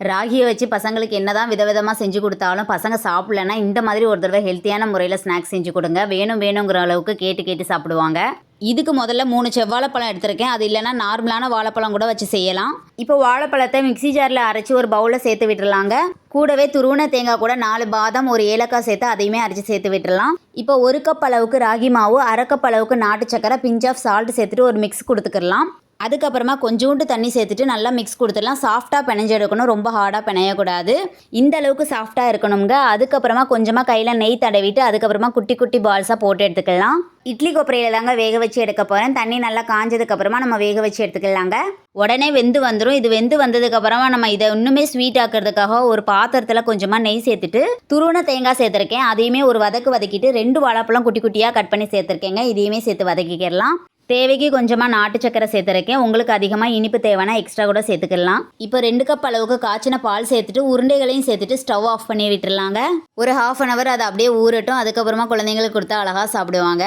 ராகியை வச்சு பசங்களுக்கு என்னதான் விதவிதமாக செஞ்சு கொடுத்தாலும் பசங்க சாப்பிடலன்னா இந்த மாதிரி ஒரு தடவை ஹெல்த்தியான முறையில் ஸ்நாக்ஸ் செஞ்சு கொடுங்க. வேணும் வேணுங்கிற அளவுக்கு கேட்டு கேட்டு சாப்பிடுவாங்க. இதுக்கு முதல்ல மூணு செவ்வாழைப்பழம் எடுத்திருக்கேன். அது இல்லைன்னா நார்மலான வாழைப்பழம் கூட வச்சு செய்யலாம். இப்போ வாழைப்பழத்தை மிக்ஸி ஜாரில் அரைச்சி ஒரு பவுலில் சேர்த்து விட்டுறலாங்க கூடவே துருவன தேங்காய் கூட நாலு பாதாம் ஒரு ஏலக்காய் சேர்த்து அதையுமே அரைச்சி சேர்த்து விட்டுறலாம் இப்போ ஒரு கப் அளவுக்கு ராகி மாவு அரை கப் அளவுக்கு நாட்டு சக்கரை பிஞ்ச் ஆஃப் சால்ட் சேர்த்துட்டு ஒரு மிக்ஸ் கொடுத்துக்கலாம் அதுக்கப்புறமா கொஞ்சோண்டு தண்ணி சேர்த்துட்டு நல்லா மிக்ஸ் கொடுத்துடலாம். சாஃப்டாக பிணைஞ்சு எடுக்கணும். ரொம்ப ஹார்டாக பிணையக்கூடாது. இந்த அளவுக்கு சாஃப்டாக இருக்கணுங்க அதுக்கப்புறமா கொஞ்சமாக கையில் நெய் தடவிட்டு அதுக்கப்புறமா குட்டி குட்டி பால்ஸாக போட்டு எடுத்துக்கலாம். இட்லி கொப்பரையில் தாங்க வேக வச்சு எடுக்க போகிறேன் தண்ணி நல்லா காஞ்சதுக்கப்புறமா நம்ம வேக வச்சு எடுத்துக்கலாங்க. உடனே வெந்து வந்துடும் இது வெந்து வந்ததுக்கப்புறமா நம்ம இதை இன்னுமே ஸ்வீட் ஆக்கிறதுக்காக ஒரு பாத்திரத்தில் கொஞ்சமாக நெய் சேர்த்துட்டு துருவன தேங்காய் சேர்த்துருக்கேன். அதையுமே ஒரு வதக்கு வதக்கிட்டு ரெண்டு வாழைப்பழம் குட்டி குட்டியாக கட் பண்ணி சேர்த்துருக்கேங்க. இதையுமே சேர்த்து வதக்கிக்கிடலாம். தேவைக்கு கொஞ்சமாக நாட்டு சக்கரை சேர்த்துருக்கேன். உங்களுக்கு அதிகமாக இனிப்பு தேவைன்னா எக்ஸ்ட்ரா கூட சேர்த்துக்கலாம். இப்போ ரெண்டு கப் அளவுக்கு காய்ச்சின பால் சேர்த்துட்டு உருண்டைகளையும் சேர்த்துட்டு ஸ்டவ் ஆஃப் பண்ணி விட்டுருலாங்க ஒரு ஹாஃப் அன் ஹவர் அதை அப்படியே ஊறட்டும். அதுக்கப்புறமா குழந்தைங்களுக்கு கொடுத்தா அழகாக சாப்பிடுவாங்க.